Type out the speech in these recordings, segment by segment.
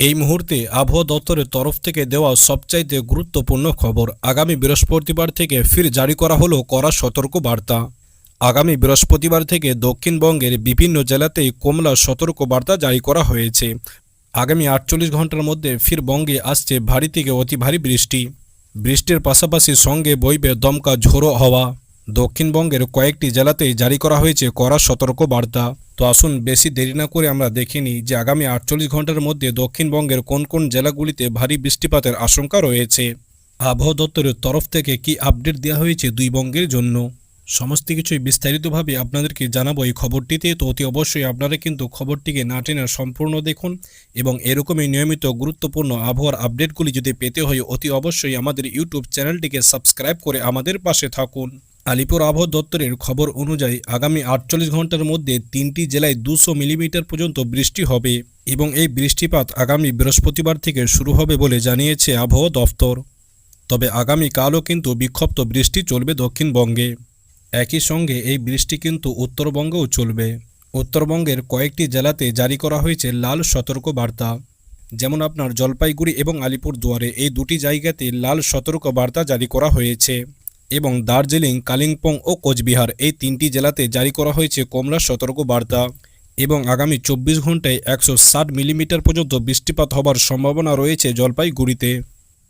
এই মুহূর্তে আবহাওয়া দপ্তরের তরফ থেকে দেওয়া সবচাইতে গুরুত্বপূর্ণ খবর আগামী বৃহস্পতিবার থেকে ফির জারি করা হলো কড়া সতর্ক বার্তা আগামী বৃহস্পতিবার থেকে দক্ষিণবঙ্গের বিভিন্ন জেলাতেই কমলা সতর্ক বার্তা জারি করা হয়েছে। আগামী আটচল্লিশ ঘণ্টার মধ্যে ফির বঙ্গে আসছে ভারী থেকে অতি ভারী বৃষ্টি। বৃষ্টির পাশাপাশি সঙ্গে বইবে দমকা ঝোড়ো হওয়া। দক্ষিণবঙ্গের কয়েকটি জেলাতেই জারি করা হয়েছে কড়া সতর্ক বার্তা তো আসুন বেশি দেরি না করে আমরা দেখে নিই যে আগামী আটচল্লিশ ঘণ্টার মধ্যে দক্ষিণবঙ্গের কোন কোন জেলাগুলিতে ভারী বৃষ্টিপাতের আশঙ্কা রয়েছে। আবহাওয়া দপ্তরের তরফ থেকে কি আপডেট দেওয়া হয়েছে দুই বঙ্গের জন্য? সমস্ত কিছুই বিস্তারিতভাবে আপনাদেরকে জানাব এই খবরটিতে। তো অতি অবশ্যই আপনারা কিন্তু খবরটিকে না টেনে সম্পূর্ণ দেখুন এবং এরকমই নিয়মিত গুরুত্বপূর্ণ আবহাওয়ার আপডেটগুলি যদি পেতে হয় অতি অবশ্যই আমাদের ইউটিউব চ্যানেলটিকে সাবস্ক্রাইব করে আমাদের পাশে থাকুন। আলিপুর আবহাওয়া দপ্তরের খবর অনুযায়ী আগামী আটচল্লিশ ঘণ্টার মধ্যে তিনটি জেলায় দুশো মিলিমিটার পর্যন্ত বৃষ্টি হবে এবং এই বৃষ্টিপাত আগামী বৃহস্পতিবার থেকে শুরু হবে বলে জানিয়েছে আবহাওয়া দফতর তবে আগামীকালও কিন্তু বিক্ষিপ্ত বৃষ্টি চলবে দক্ষিণবঙ্গে। একই সঙ্গে এই বৃষ্টি কিন্তু উত্তরবঙ্গেও চলবে। উত্তরবঙ্গের কয়েকটি জেলাতে জারি করা হয়েছে লাল সতর্ক বার্তা যেমন আপনার জলপাইগুড়ি এবং আলিপুর দুয়ারে এই দুটি জায়গাতে লাল সতর্ক বার্তা জারি করা হয়েছে। এবং দার্জিলিং, কালিম্পং ও কোচবিহার এই তিনটি জেলাতে জারি করা হয়েছে কমলা সতর্ক বার্তা এবং আগামী চব্বিশ ঘন্টায় একশো ষাট মিলিমিটার পর্যন্ত বৃষ্টিপাত হবার সম্ভাবনা রয়েছে জলপাইগুড়িতে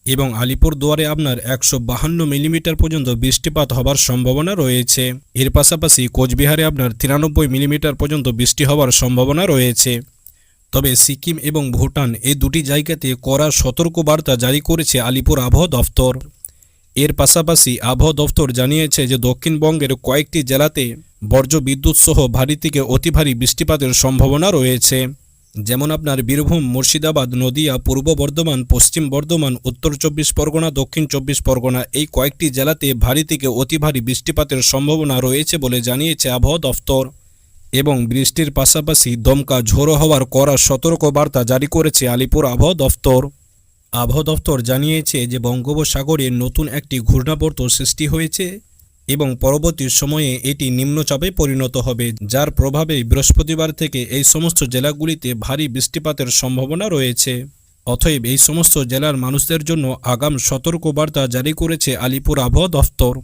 এবং আলিপুর দুয়ারে আপনার একশো বাহান্ন মিলিমিটার পর্যন্ত বৃষ্টিপাত হবার সম্ভাবনা রয়েছে। এর পাশাপাশি কোচবিহারে আপনার তিরানব্বই মিলিমিটার পর্যন্ত বৃষ্টি হওয়ার সম্ভাবনা রয়েছে। তবে সিকিম এবং ভুটান এই দুটি জায়গাতে কড়া সতর্কবার্তা জারি করেছে আলিপুর আবহাওয়া দফতর এর পাশাপাশি আবহাওয়া দফতর জানিয়েছে যে দক্ষিণবঙ্গের কয়েকটি জেলাতে বর্জ্য বিদ্যুৎ সহ ভারী থেকে অতি ভারী বৃষ্টিপাতের সম্ভাবনা রয়েছে। যেমন আপনার বীরভূম, মুর্শিদাবাদ, নদিয়া, পূর্ব বর্ধমান, পশ্চিম বর্ধমান, উত্তর চব্বিশ পরগনা, দক্ষিণ চব্বিশ পরগনা এই কয়েকটি জেলাতে ভারী থেকে অতি ভারী বৃষ্টিপাতের সম্ভাবনা রয়েছে বলে জানিয়েছে আবহাওয়া দফতর। এবং বৃষ্টির পাশাপাশি দমকা ঝোড়ো হওয়ার কড়া সতর্ক বার্তা জারি করেছে আলিপুর আবহাওয়া দফতর। আবহাওয়া দফতর জানিয়েছে যে বঙ্গোপসাগরে নতুন একটি ঘূর্ণাবর্ত সৃষ্টি হয়েছে এবং পরবর্তী সময়ে এটি নিম্নচাপে পরিণত হবে, যার প্রভাবে বৃহস্পতিবার থেকে এই সমস্ত জেলাগুলিতে ভারী বৃষ্টিপাতের সম্ভাবনা রয়েছে। অতএব এই সমস্ত জেলার মানুষদের জন্য আগাম সতর্কবার্তা জারি করেছে আলিপুর আবহাওয়া দফতর।